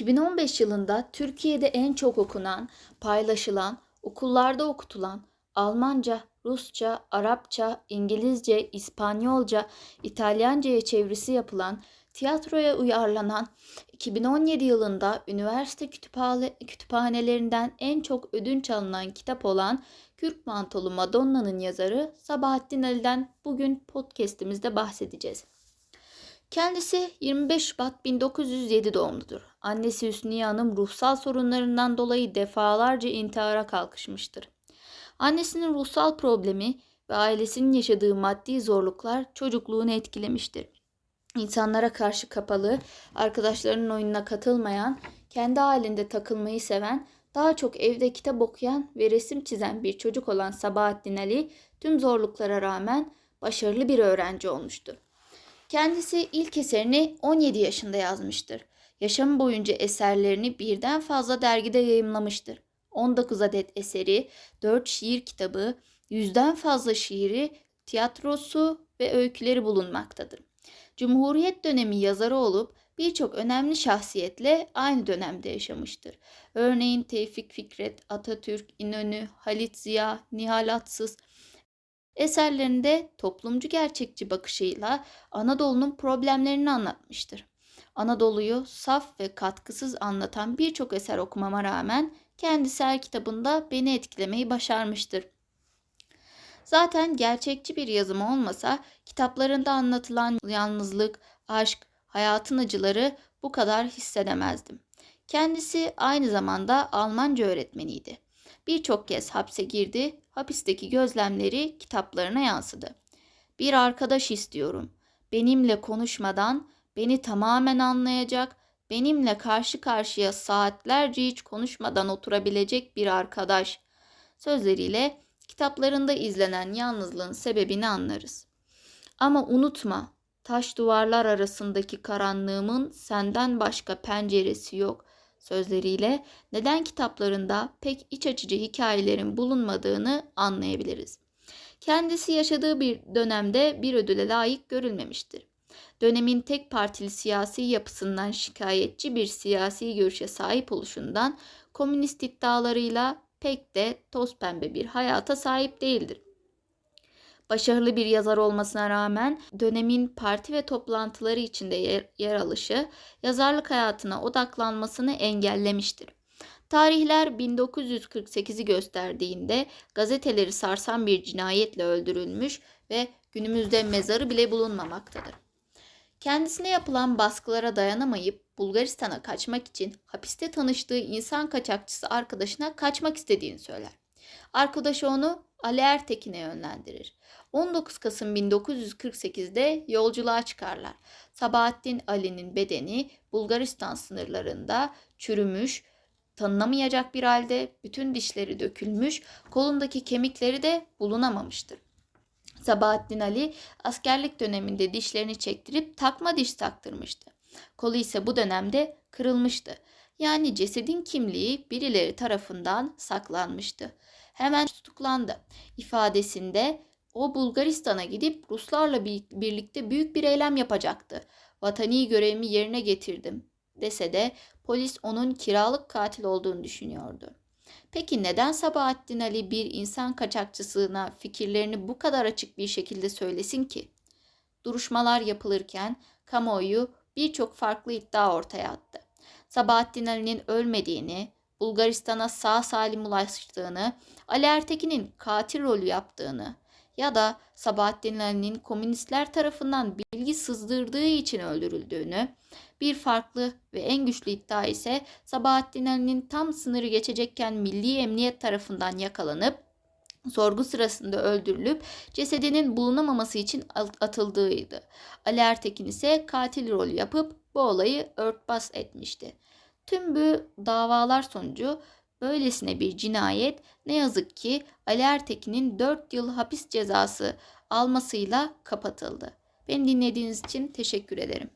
2015 yılında Türkiye'de en çok okunan, paylaşılan, okullarda okutulan Almanca, Rusça, Arapça, İngilizce, İspanyolca, İtalyanca'ya çevirisi yapılan, tiyatroya uyarlanan, 2017 yılında üniversite kütüphane- kütüphanelerinden en çok ödünç alınan kitap olan Kürk Mantolu Madonna'nın yazarı Sabahattin Ali'den bugün podcast'imizde bahsedeceğiz. Kendisi 25 Şubat 1907 doğumludur. Annesi Hüsniye Hanım ruhsal sorunlarından dolayı defalarca intihara kalkışmıştır. Annesinin ruhsal problemi ve ailesinin yaşadığı maddi zorluklar çocukluğunu etkilemiştir. İnsanlara karşı kapalı, arkadaşlarının oyununa katılmayan, kendi halinde takılmayı seven, daha çok evde kitap okuyan ve resim çizen bir çocuk olan Sabahattin Ali tüm zorluklara rağmen başarılı bir öğrenci olmuştur. Kendisi ilk eserini 17 yaşında yazmıştır. Yaşamı boyunca eserlerini birden fazla dergide yayımlamıştır. 19 adet eseri, 4 şiir kitabı, yüzden fazla şiiri, tiyatrosu ve öyküleri bulunmaktadır. Cumhuriyet dönemi yazarı olup birçok önemli şahsiyetle aynı dönemde yaşamıştır. Örneğin Tevfik Fikret, Atatürk, İnönü, Halit Ziya, Nihal Atsız, Eserlerinde toplumcu gerçekçi bakışıyla Anadolu'nun problemlerini anlatmıştır. Anadolu'yu saf ve katkısız anlatan birçok eser okumama rağmen kendisi her kitabında beni etkilemeyi başarmıştır. Zaten gerçekçi bir yazımı olmasa kitaplarında anlatılan yalnızlık, aşk, hayatın acıları bu kadar hissedemezdim. Kendisi aynı zamanda Almanca öğretmeniydi. Birçok kez hapse girdi, hapisteki gözlemleri kitaplarına yansıdı. Bir arkadaş istiyorum. Benimle konuşmadan, beni tamamen anlayacak, benimle karşı karşıya saatlerce hiç konuşmadan oturabilecek bir arkadaş. Sözleriyle kitaplarında izlenen yalnızlığın sebebini anlarız. Ama unutma, taş duvarlar arasındaki karanlığımın senden başka penceresi yok sözleriyle neden kitaplarında pek iç açıcı hikayelerin bulunmadığını anlayabiliriz. Kendisi yaşadığı bir dönemde bir ödüle layık görülmemiştir. Dönemin tek partili siyasi yapısından şikayetçi bir siyasi görüşe sahip oluşundan komünist iddialarıyla pek de toz pembe bir hayata sahip değildir. Başarılı bir yazar olmasına rağmen dönemin parti ve toplantıları içinde yer, yer alışı yazarlık hayatına odaklanmasını engellemiştir. Tarihler 1948'i gösterdiğinde gazeteleri sarsan bir cinayetle öldürülmüş ve günümüzde mezarı bile bulunmamaktadır. Kendisine yapılan baskılara dayanamayıp Bulgaristan'a kaçmak için hapiste tanıştığı insan kaçakçısı arkadaşına kaçmak istediğini söyler. Arkadaşı onu Ali Ertekin'e yönlendirir. 19 Kasım 1948'de yolculuğa çıkarlar. Sabahattin Ali'nin bedeni Bulgaristan sınırlarında çürümüş, tanınamayacak bir halde bütün dişleri dökülmüş, kolundaki kemikleri de bulunamamıştır. Sabahattin Ali askerlik döneminde dişlerini çektirip takma diş taktırmıştı. Kolu ise bu dönemde kırılmıştı. Yani cesedin kimliği birileri tarafından saklanmıştı. Hemen tutuklandı. İfadesinde o Bulgaristan'a gidip Ruslarla birlikte büyük bir eylem yapacaktı. Vatani görevimi yerine getirdim dese de polis onun kiralık katil olduğunu düşünüyordu. Peki neden Sabahattin Ali bir insan kaçakçısına fikirlerini bu kadar açık bir şekilde söylesin ki? Duruşmalar yapılırken kamuoyu birçok farklı iddia ortaya attı. Sabahattin Ali'nin ölmediğini, Bulgaristan'a sağ salim ulaştığını, Ali Ertekin'in katil rolü yaptığını, ya da Sabahattin Ali'nin komünistler tarafından bilgi sızdırdığı için öldürüldüğünü, bir farklı ve en güçlü iddia ise Sabahattin Ali'nin tam sınırı geçecekken Milli Emniyet tarafından yakalanıp sorgu sırasında öldürülüp cesedinin bulunamaması için atıldığıydı. Ali Ertekin ise katil rolü yapıp bu olayı örtbas etmişti. Tüm bu davalar sonucu Böylesine bir cinayet ne yazık ki Ali Ertekin'in 4 yıl hapis cezası almasıyla kapatıldı. Beni dinlediğiniz için teşekkür ederim.